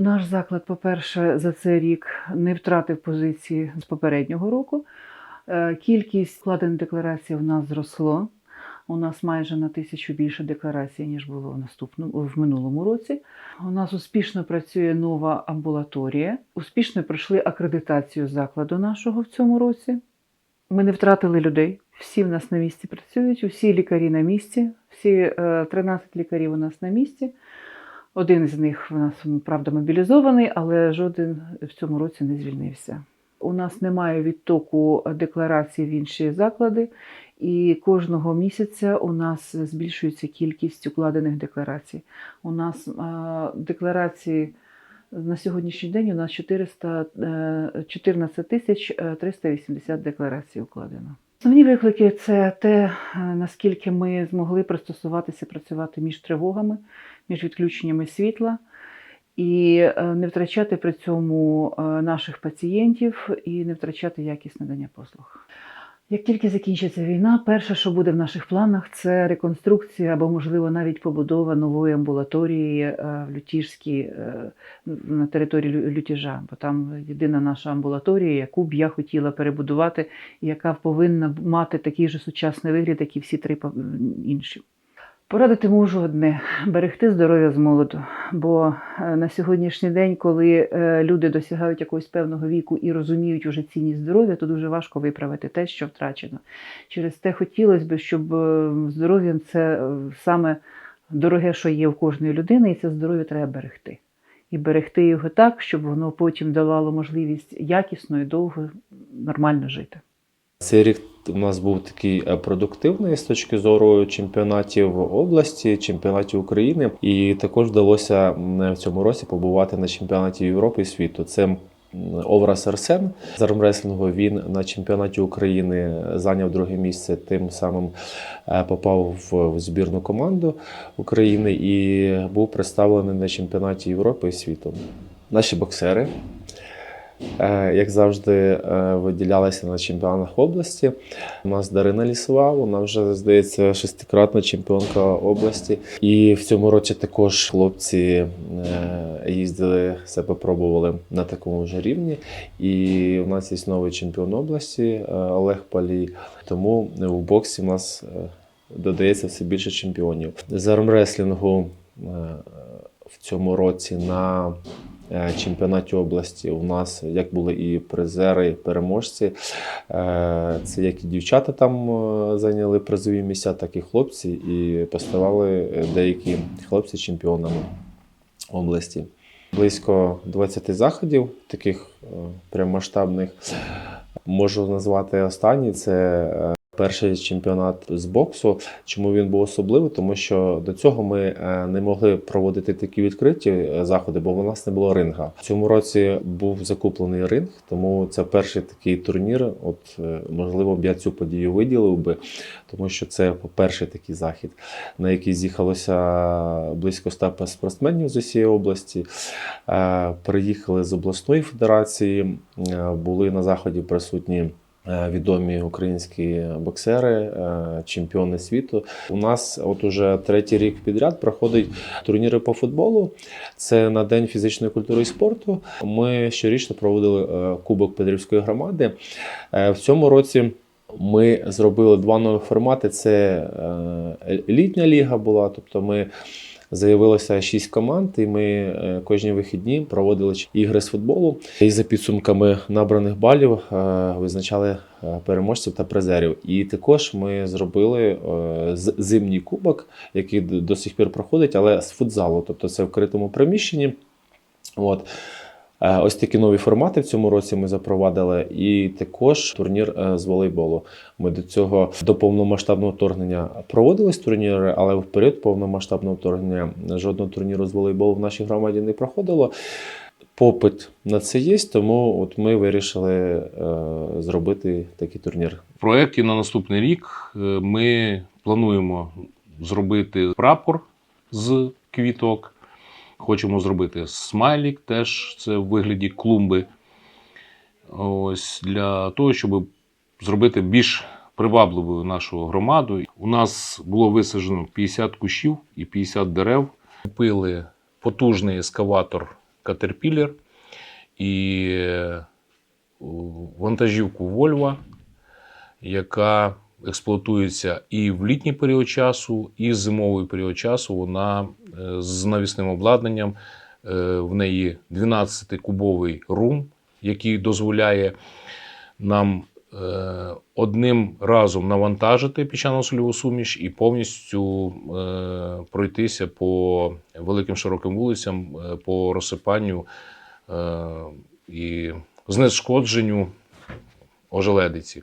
наш заклад, по-перше, за цей рік не втратив позиції з попереднього року. Е, Кількість складених декларацій у нас зросло. У нас майже на тисячу більше декларацій, ніж було в наступному в минулому році. У нас успішно працює нова амбулаторія. Успішно пройшли акредитацію закладу нашого в цьому році. Ми не втратили людей. Всі в нас на місці працюють, усі лікарі на місці, всі е, 13 лікарів у нас на місці. Один з них в нас, правда, мобілізований, але жоден в цьому році не звільнився. У нас немає відтоку декларацій в інші заклади, і кожного місяця у нас збільшується кількість укладених декларацій. У нас е, декларації на сьогоднішній день у нас 400, е, 14 тисяч е, 380 декларацій укладено. Основні виклики це те, е, наскільки ми змогли пристосуватися працювати між тривогами, між відключеннями світла і е, не втрачати при цьому е, наших пацієнтів і не втрачати якість надання послуг. Як тільки закінчиться війна, перше, що буде в наших планах, це реконструкція або, можливо, навіть побудова нової амбулаторії е, в Лютіжській е, на території Лютіжа. Бо там єдина наша амбулаторія, яку б я хотіла перебудувати, яка повинна мати такий же сучасний вигляд, як і всі три інші. Порадити можу одне берегти здоров'я з молоду. Бо е, на сьогоднішній день, коли е, люди досягають якогось певного віку і розуміють уже цінність здоров'я, то дуже важко виправити те, що втрачено. Через те хотілося б, щоб е, здоров'ям це саме дороге, що є в кожної людини, і це здоров'я треба берегти. І берегти його так, щоб воно потім давало можливість якісно і довго нормально жити. Цей рік у нас був такий е, продуктивний з точки зору чемпіонатів області, чемпіонатів України, і також вдалося в цьому році побувати на чемпіонаті Європи і світу. Це м, Оврас Арсен з армреслінгу. Він на чемпіонаті України зайняв друге місце. Тим самим е, попав в- збірну команду України і був представлений на чемпіонаті Європи і світу. Наші боксери Як завжди, е, виділялися на чемпіонатах області. У нас Дарина Лісова, вона вже здається шестикратна чемпіонка області. І в цьому році також хлопці е, їздили себе, пробували на такому ж рівні. І у нас є новий чемпіон області е, Олег Палій. Тому в боксі у нас е, додається все більше чемпіонів. З армреслінгу е, в цьому році на е, чемпіонаті області у нас як були і призери, і переможці. Е, Це як і дівчата там е, зайняли призові місця, так і хлопці, і поставали е, деякі хлопці чемпіонами області. Близько 20 заходів, таких е, прям масштабних. Можу назвати останній. Це е, перший чемпіонат з боксу. Чому він був особливий? Тому що до цього ми е, не могли проводити такі відкриті е, заходи, бо в нас не було ринга. В цьому році був закуплений ринг, тому це перший такий турнір. От е, можливо, б я цю подію виділив би, тому що це перший такий захід, на який з'їхалося близько 100 спортсменів з усієї області. Приїхали з обласної федерації, були на заході присутні. Е, Відомі українські боксери, е, чемпіони світу. У нас от уже третій рік підряд проходять турніри по футболу. Це на День фізичної культури і спорту. Ми щорічно проводили е, Кубок Петрівської громади. В цьому році ми зробили два нові формати. Це літня ліга була, тобто ми Заявилося шість команд, і ми е, кожні вихідні проводили ігри з футболу. І за підсумками набраних балів е, визначали е, переможців та призерів. І також ми зробили зимній кубок, який до сих пір проходить, але з футзалу, тобто це в критому приміщенні. От. Е, Ось такі нові формати в цьому році ми запровадили, і також турнір е, з волейболу. Ми до цього до повномасштабного вторгнення проводились турніри, але в період повномасштабного вторгнення жодного турніру з волейболу в нашій громаді не проходило. Попит на це є, тому от ми вирішили е, зробити такий турнір. В проєкті на наступний рік е, ми плануємо зробити прапор з квіток. Хочемо зробити смайлік, теж це в вигляді клумби. Ось для того, щоб зробити більш привабливою нашу громаду. У нас було висаджено 50 кущів і 50 дерев. Купили потужний ескаватор Caterpillar і е, вантажівку Volvo, яка експлуатується і в літній період часу, і в зимовий період часу. Вона е, з навісним обладнанням. Е, В неї 12-кубовий рум, який дозволяє нам е, одним разом навантажити піщано-сольову суміш і повністю пройтися по великим широким вулицям, по розсипанню і знешкодженню ожеледиці.